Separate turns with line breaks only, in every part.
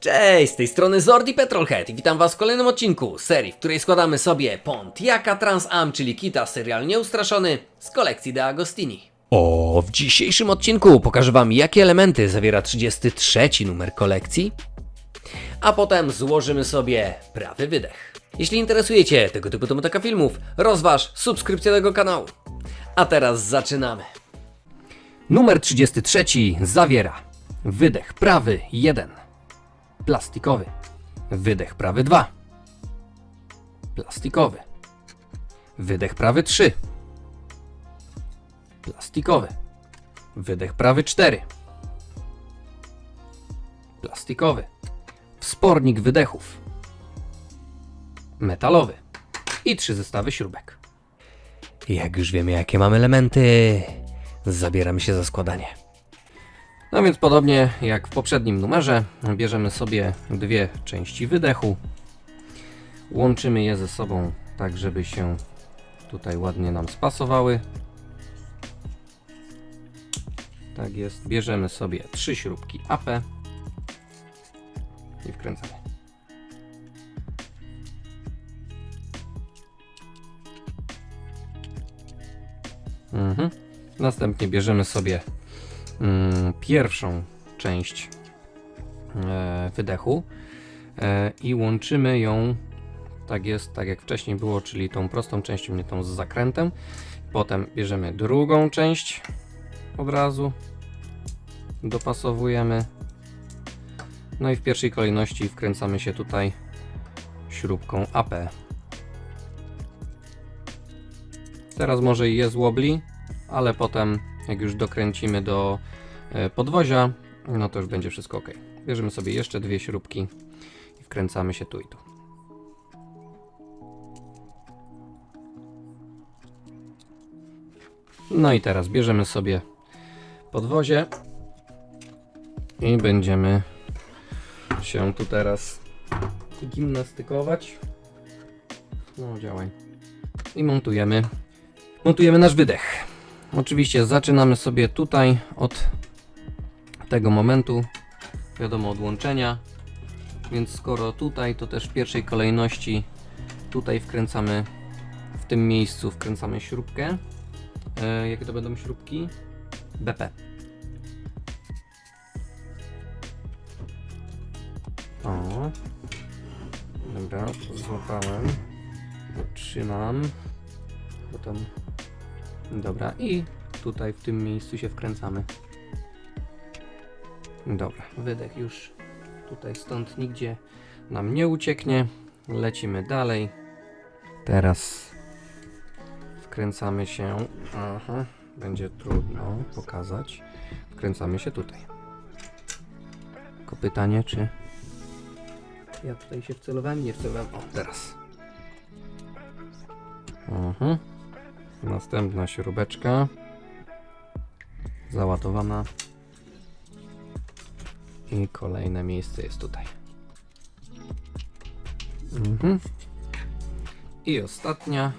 Cześć, z tej strony Zordi Petrolhead i witam was w kolejnym odcinku serii, w której składamy sobie Pontiaca Trans Am, czyli kita serial nieustraszony z kolekcji De Agostini. O, w dzisiejszym odcinku pokażę wam jakie elementy zawiera 33 numer kolekcji, a potem złożymy sobie prawy wydech. Jeśli interesujecie tego typu temataka filmów, rozważ subskrypcję tego kanału. A teraz zaczynamy. Numer 33 zawiera wydech prawy 1, plastikowy, wydech prawy 2, plastikowy, wydech prawy 3, plastikowy, wydech prawy 4, plastikowy, wspornik wydechów, metalowy. I trzy zestawy śrubek. Jak już wiemy, jakie mamy elementy, zabieramy się za składanie. No więc podobnie jak w poprzednim numerze, bierzemy sobie dwie części wydechu, łączymy je ze sobą tak, żeby się tutaj ładnie nam spasowały. Tak jest. Bierzemy sobie trzy śrubki AP i wkręcamy. Mhm. Następnie bierzemy sobie pierwszą część e, wydechu e, i łączymy ją tak jest, tak jak wcześniej było, czyli tą prostą częścią, nie tą z zakrętem. Potem bierzemy drugą część od razu, dopasowujemy. No i w pierwszej kolejności wkręcamy się tutaj śrubką AP. Teraz może i jest wobbly, ale potem jak już dokręcimy do e, podwozia, no to już będzie wszystko ok. Bierzemy sobie jeszcze dwie śrubki i wkręcamy się tu i tu. No i teraz bierzemy sobie podwozie i będziemy się tu teraz gimnastykować. No działaj. I montujemy. Montujemy nasz wydech. Oczywiście zaczynamy sobie tutaj od tego momentu, wiadomo, odłączenia. Więc skoro tutaj, to też w pierwszej kolejności tutaj wkręcamy, w tym miejscu wkręcamy śrubkę. E, jakie to będą śrubki? BP. O. Dobra, złapałem. Trzymam. Potem Dobra, i tutaj w tym miejscu się wkręcamy. Dobra, wydech już tutaj stąd nigdzie nam nie ucieknie. Lecimy dalej. Teraz wkręcamy się. Aha, będzie trudno pokazać. Wkręcamy się tutaj. Tylko pytanie, czy ja tutaj się wcelowałem? Nie wcelowałem. O, teraz. Mhm. Następna śrubeczka. Załadowana. I kolejne miejsce jest tutaj. Mhm. I ostatnia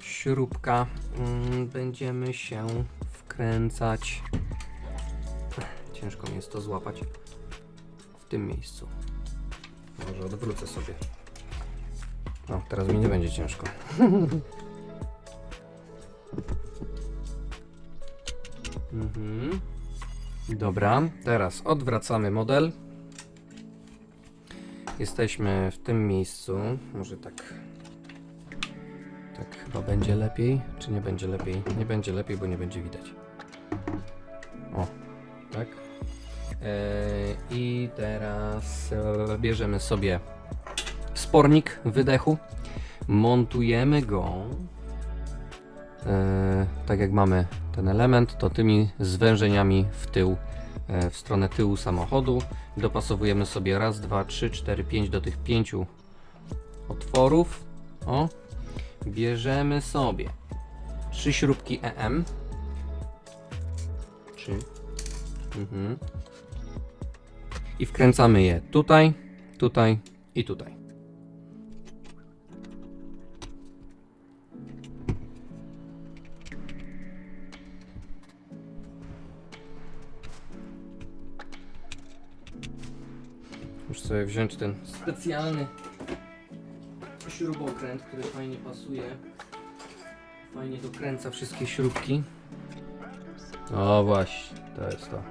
śrubka. Mm, Będziemy się wkręcać. Ciężko mi jest to złapać. W tym miejscu. Może odwrócę sobie. No, teraz mi nie będzie ciężko. Mhm. Dobra, teraz odwracamy model. Jesteśmy w tym miejscu. Może tak. Tak chyba będzie lepiej, czy nie będzie lepiej? Nie będzie lepiej, bo nie będzie widać. O, tak. Eee, I teraz e, bierzemy sobie spornik wydechu. Montujemy go e, tak jak mamy ten element, to tymi zwężeniami w tył, e, w stronę tyłu samochodu dopasowujemy sobie raz, dwa, trzy, cztery, pięć do tych pięciu otworów. O, bierzemy sobie trzy śrubki EM. Trzy. Mhm. I wkręcamy je tutaj, tutaj i tutaj. Muszę sobie wziąć ten specjalny śrubokręt, który fajnie pasuje. Fajnie dokręca wszystkie śrubki. O właśnie, to jest to.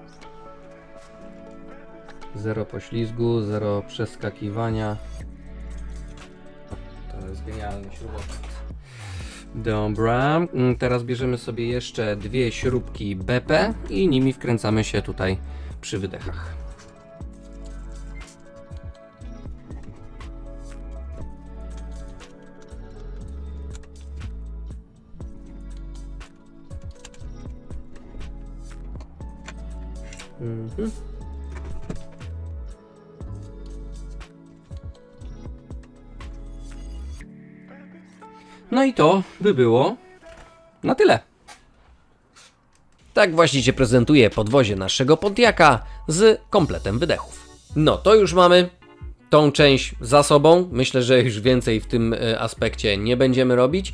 Zero poślizgu, zero przeskakiwania. To jest genialny śrubokręt. Dobra, mm, teraz bierzemy sobie jeszcze dwie śrubki BP i nimi wkręcamy się tutaj przy wydechach. Mhm. No i to by było na tyle.
Tak właśnie się prezentuje podwozie naszego Pontiaka z kompletem wydechów. No to już mamy tą część za sobą. Myślę, że już więcej w tym e, aspekcie nie będziemy robić.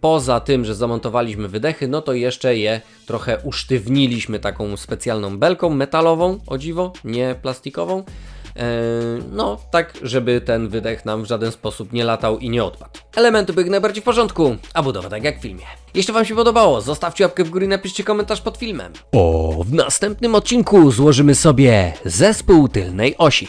Poza tym, że zamontowaliśmy wydechy, no to jeszcze je trochę usztywniliśmy taką specjalną belką metalową, o dziwo, nie plastikową. Eee, No, tak, żeby ten wydech nam w żaden sposób nie latał i nie odpadł. Elementy były najbardziej w porządku, a budowa tak jak w filmie. Jeśli Wam się podobało, zostawcie łapkę w górę i napiszcie komentarz pod filmem. O, w następnym odcinku złożymy sobie zespół tylnej osi.